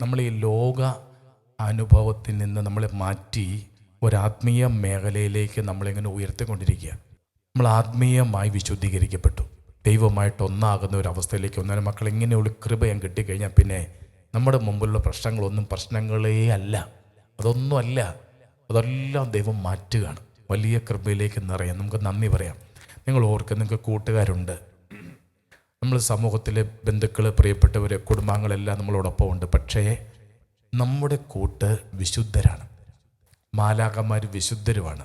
നമ്മൾ ഈ ലോക അനുഭവത്തിൽ നിന്ന് നമ്മളെ മാറ്റി ഒരാത്മീയ മേഖലയിലേക്ക് നമ്മളിങ്ങനെ ഉയർത്തിക്കൊണ്ടിരിക്കുക. നമ്മൾ ആത്മീയമായി വിശുദ്ധീകരിക്കപ്പെട്ടു. ദൈവമായിട്ട് ഒന്നാകുന്ന ഒരു അവസ്ഥയിലേക്ക് ഒന്നാലും മക്കൾ ഇങ്ങനെയുള്ള കൃപയം കിട്ടിക്കഴിഞ്ഞാൽ പിന്നെ നമ്മുടെ മുമ്പിലുള്ള പ്രശ്നങ്ങളൊന്നും പ്രശ്നങ്ങളേ അല്ല. അതൊന്നുമല്ല അതെല്ലാം ദൈവം മാറ്റുകയാണ്. വലിയ കൃപയിലേക്ക് നിറയാം നമുക്ക് നന്ദി പറയാം. നിങ്ങൾ ഓർക്കുക നിങ്ങൾക്ക് കൂട്ടുകാരുണ്ട്. നമ്മൾ സമൂഹത്തിലെ ബന്ധുക്കൾ പ്രിയപ്പെട്ടവർ കുടുംബാംഗങ്ങളെല്ലാം നമ്മളോടൊപ്പം ഉണ്ട്. പക്ഷേ നമ്മുടെ കൂട്ട് വിശുദ്ധരാണ്. മാലാകന്മാർ വിശുദ്ധരുമാണ്.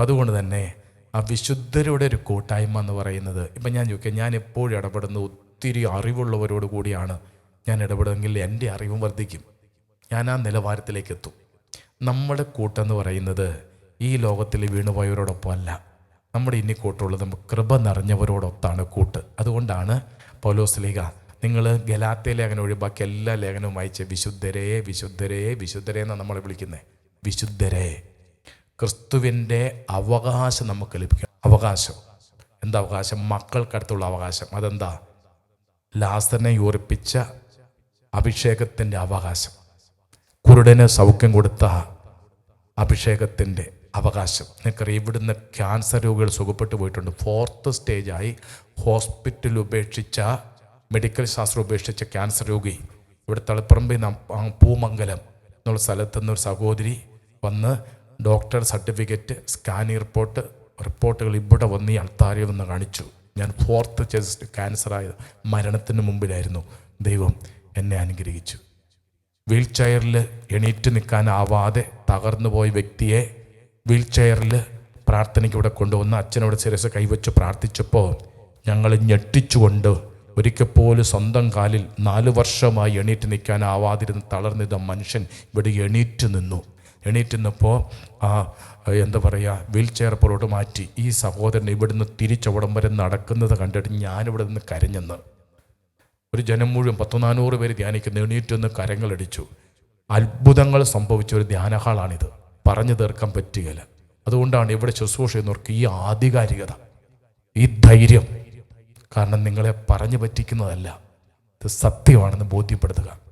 അതുകൊണ്ട് തന്നെ ആ വിശുദ്ധരുടെ ഒരു കൂട്ടായ്മ എന്ന് പറയുന്നത് ഇപ്പം ഞാൻ ചോദിക്കാം ഞാൻ എപ്പോഴും ഇടപെടുന്ന ഒത്തിരി അറിവുള്ളവരോട് കൂടിയാണ് ഞാൻ ഇടപെടുമെങ്കിൽ എന്റെ അറിവും വർദ്ധിക്കും. ഞാൻ ആ നിലവാരത്തിലേക്ക് എത്തും. നമ്മുടെ കൂട്ടെന്ന് പറയുന്നത് ഈ ലോകത്തിൽ വീണുപോയവരോടൊപ്പം അല്ല നമ്മുടെ ഇനി കൂട്ടുള്ളത് കൃപ നിറഞ്ഞവരോടൊത്താണ് കൂട്ട്. അതുകൊണ്ടാണ് പൗലോസ് ലീഗ നിങ്ങൾ ഗലാത്തെ ലേഖനം ഒഴിവാക്കി എല്ലാ ലേഖനവും വായിച്ച് വിശുദ്ധരെ വിശുദ്ധരെ വിശുദ്ധരെ എന്നാണ് നമ്മളെ വിളിക്കുന്നത് വിശുദ്ധരെ. ക്രിസ്തുവിന്റെ അവകാശം നമുക്ക് ലഭിക്കും അവകാശം. എന്താ അവകാശം? മക്കൾക്കടുത്തുള്ള അവകാശം. അതെന്താ? ലാസറിനെ യോറിപ്പിച്ച അഭിഷേകത്തിന്റെ അവകാശം. കുരുടന് സൗഖ്യം കൊടുത്ത അഭിഷേകത്തിന്റെ അവകാശം. നിനക്കറിയാം ഇവിടുന്ന് ക്യാൻസർ രോഗികൾ സുഖപ്പെട്ടു പോയിട്ടുണ്ട്. ഫോർത്ത് സ്റ്റേജായി ഹോസ്പിറ്റൽ ഉപേക്ഷിച്ച മെഡിക്കൽ ശാസ്ത്രം ഉപേക്ഷിച്ച ക്യാൻസർ രോഗി. ഇവിടെ തളിപ്പറമ്പിൽ നം- പൂമംഗലം എന്നുള്ള സ്ഥലത്തു നിന്ന് ഒരു സഹോദരി വന്ന് ഡോക്ടർ സർട്ടിഫിക്കറ്റ് സ്കാനിങ് റിപ്പോർട്ട് റിപ്പോർട്ടുകൾ ഇവിടെ വന്ന് ഈ അൾത്താരിൽ വന്ന് കാണിച്ചു. ഞാൻ ഫോർത്ത് ചെസ്റ്റ് ക്യാൻസറായത് മരണത്തിന് മുമ്പിലായിരുന്നു. ദൈവം എന്നെ അനുഗ്രഹിച്ചു. വീൽ ചെയറിൽ എണീറ്റ് നിൽക്കാനാവാതെ തകർന്നു പോയ വ്യക്തിയെ വീൽ ചെയറിൽ പ്രാർത്ഥനയ്ക്ക് ഇവിടെ കൊണ്ടുവന്ന് അച്ഛനോട് ശിരസ് കൈവച്ച് പ്രാർത്ഥിച്ചപ്പോൾ ഞങ്ങൾ ഞെട്ടിച്ചുകൊണ്ട് ഒരിക്കൽ പോലും സ്വന്തം കാലിൽ നാല് വർഷമായി എണീറ്റ് നിൽക്കാനാവാതിരുന്ന് തളർന്നിരുന്ന മനുഷ്യൻ ഇവിടെ എണീറ്റ് നിന്നു. എണീറ്റ് നിന്നപ്പോൾ ആ എന്താ പറയുക വീൽ ചെയർ പുറോട്ട് മാറ്റി. ഈ സഹോദരൻ ഇവിടുന്ന് തിരിച്ചവിടം വരെ നടക്കുന്നത് കണ്ടിട്ട് ഞാനിവിടെ നിന്ന് കരഞ്ഞെന്ന്. ഒരു ജനം മുഴുവൻ പത്തു നാനൂറ് പേര് ധ്യാനിക്കുന്ന. എണീറ്റൊന്ന് കരങ്ങളടിച്ചു. അത്ഭുതങ്ങൾ സംഭവിച്ച ഒരു ധ്യാനഹാളാണിത്. പറഞ്ഞു തീർക്കാൻ പറ്റുകയില്ല. അതുകൊണ്ടാണ് ഇവിടെ ശുശ്രൂഷ ചെയ്യുന്നവർക്ക് ഈ ആധികാരികത ഈ ധൈര്യം. കാരണം നിങ്ങളെ പറഞ്ഞു പറ്റിക്കുന്നതല്ല ഇത് സത്യമാണെന്ന് ബോധ്യപ്പെടുത്തുക.